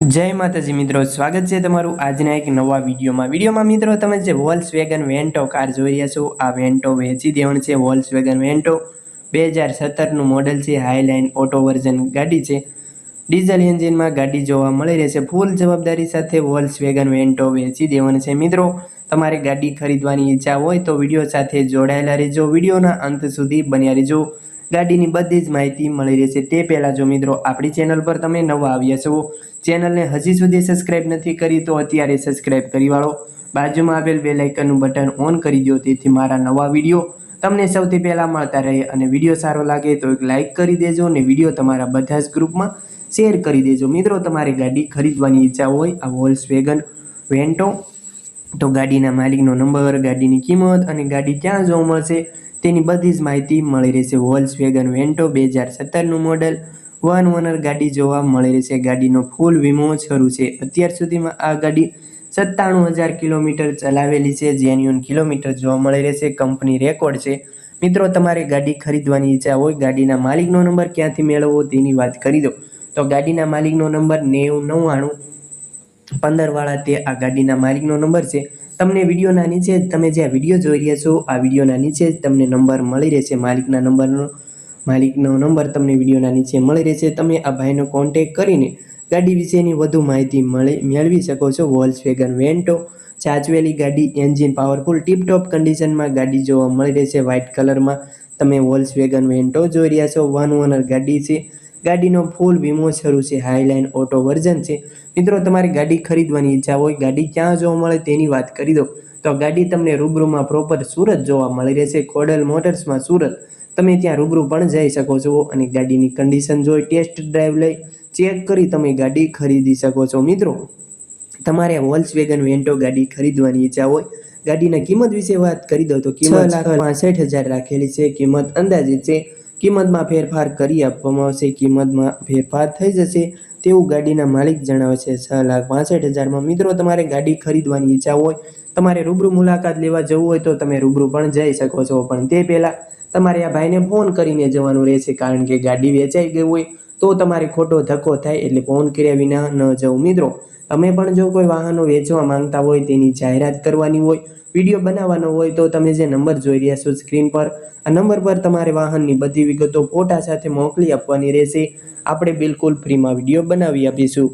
જય માતાજી મિત્રો, સ્વાગત છે તમારું આજના એક નવા વિડીયોમાં. વિડીયોમાં મિત્રો, તમે જે વોલ્સ વેગન વેન્ટો કાર જોઈ રહ્યા છો, આ વેન્ટો વેચી દેવણ છે વોલ્સ વેગન વેન્ટો બે હજાર સત્તરનું મોડલ છે હાઈલાઇન ઓટો વર્ઝન ગાડી છે. ડીઝલ એન્જિનમાં ગાડી જોવા મળી રહેશે. ફૂલ જવાબદારી સાથે વોલ્સ વેગન વેન્ટો વેચી દેવાની છે મિત્રો. તમારે ગાડી ખરીદવાની ઈચ્છા હોય તો વીડિયો સાથે જોડાયેલા રહેજો. વિડીયોના અંત સુધી બન્યા રહેજો. ગાડીની બધી જ માહિતી મળી રહેશે. તે પહેલાં જો મિત્રો, આપણી ચેનલ પર તમે નવા આવ્યા છો ચેનલને હજી સુધી સબસ્ક્રાઈબ નથી કરી, તો અત્યારે સબસ્ક્રાઈબ કરી વાળો. બાજુમાં આવેલ બે લાઇકનનું બટન ઓન કરી દો, તેથી મારા નવા વીડિયો તમને સૌથી પહેલાં મળતા રહે અને વીડિયો સારો લાગે તો એક લાઇક કરી દેજો અને વીડિયો તમારા બધા જ ગ્રુપમાં શેર કરી દેજો. મિત્રો, તમારે ગાડી ખરીદવાની ઈચ્છા હોય, આ વોલ્સ વેગન વેન્ટો તો ગાડીના માલિકનો નંબર ગાડીની કિંમત અને ગાડી ક્યાં જોવા મળશે તેની બધી જ માહિતી મળી રહેશે. વોલ્સ વેગન વેન્ટો બે હજાર સત્તરનું મોડલ વન ઓનર ગાડી જોવા મળી રહેશે. ગાડીનો ફૂલ વીમો શરૂ છે. અત્યાર સુધીમાં આ ગાડી સત્તાણું હજાર કિલોમીટર ચલાવેલી છે. જેન્યુન કિલોમીટર જોવા મળી રહેશે. કંપની રેકોર્ડ છે. મિત્રો, તમારે ગાડી ખરીદવાની ઈચ્છા હોય, ગાડીના માલિકનો નંબર ક્યાંથી મેળવવો તેની વાત કરી દો. તો ગાડીના માલિકનો નંબર નેવું નવ્વાણું પંદરવાળા તે આ ગાડીના માલિકનો નંબર છે. તમને વિડીયોના નીચે તમે જે આ વીડિયો જોઈ રહ્યા છો, આ વિડીયોના નીચે તમને નંબર મળી રહેશે, માલિકના નંબરનો માલિકનો નંબર તમને વિડીયોના નીચે મળી રહેશે. તમે આ ભાઈનો કોન્ટેક કરીને ગાડી વિશેની વધુ માહિતી મળી, મેળવી શકો છો. વોલ્સ વેગન વેન્ટો ચાચવેલી ગાડી એન્જિન પાવરફુલ ટીપટોપ કન્ડિશનમાં ગાડી જોવા મળી રહેશે વ્હાઇટ કલરમાં તમે વોલ્સ વેગન વેન્ટો જોઈ રહ્યા છો. વન ઓનર ગાડી છે. ગાડીનો ફૂલ વીમો શરૂ છે હાઈલાઇન ઓટો વર્ઝન છે. મિત્રો, તમારી ગાડી ખરીદવાની ઈચ્છા હોય, ગાડી ક્યાં જોવા મળે તેની વાત કરી દો તો ગાડી તમને રૂબરૂમાં પ્રોપર સુરત જોવા મળી રહેશે, ખોડલ મોટર્સમાં સુરત. તમે ત્યાં રૂબરૂ પણ જઈ શકો છો અને ગાડીની કન્ડિશન જોઈ ટેસ્ટ ડ્રાઈવ લઈ ચેક કરી તમે ગાડી ખરીદી શકો છો. મિત્રો, તમારે વોલ્સ વેગન વેન્ટો ગાડી ખરીદવાની ઈચ્છા હોય, ગાડીના કિંમત વિશે વાત કરી દો તો કિંમત લાખ પાસઠ હજાર રાખેલી છે, કિંમત અંદાજિત છે. કિંમતમાં ફેરફાર કરી આપવામાં આવશે. કિંમતમાં ફેરફાર થઈ જશે તેવું ગાડીના માલિક જણાવે છે. છ લાખ પાસઠ હજારમાં મિત્રો, તમારે ગાડી ખરીદવાની ઈચ્છા હોય, તમારે રૂબરૂ મુલાકાત લેવા જવું હોય તો તમે રૂબરૂ પણ જઈ શકો છો. પણ તે પહેલાં તમારે આ ભાઈને ફોન કરીને જવાનું રહેશે. કારણ કે ગાડી વેચાઈ ગઈ હોય તો તમારે ખોટો ધક્કો થાય એટલે ફોન કર્યા વિના ન જવું. મિત્રો તમે પણ જો કોઈ વાહનો વેચવા માંગતા હોય, તેની જાહેરાત કરવાની હોય, વીડિયો બનાવવાનો હોય, તો તમે જે નંબર જોઈ રહ્યા છો સ્ક્રીન પર, આ નંબર પર તમારે વાહનની બધી વિગતો ફોટા સાથે મોકલી આપવાની રહેશે. આપણે બિલકુલ ફ્રીમાં વીડિયો બનાવી આપીશું.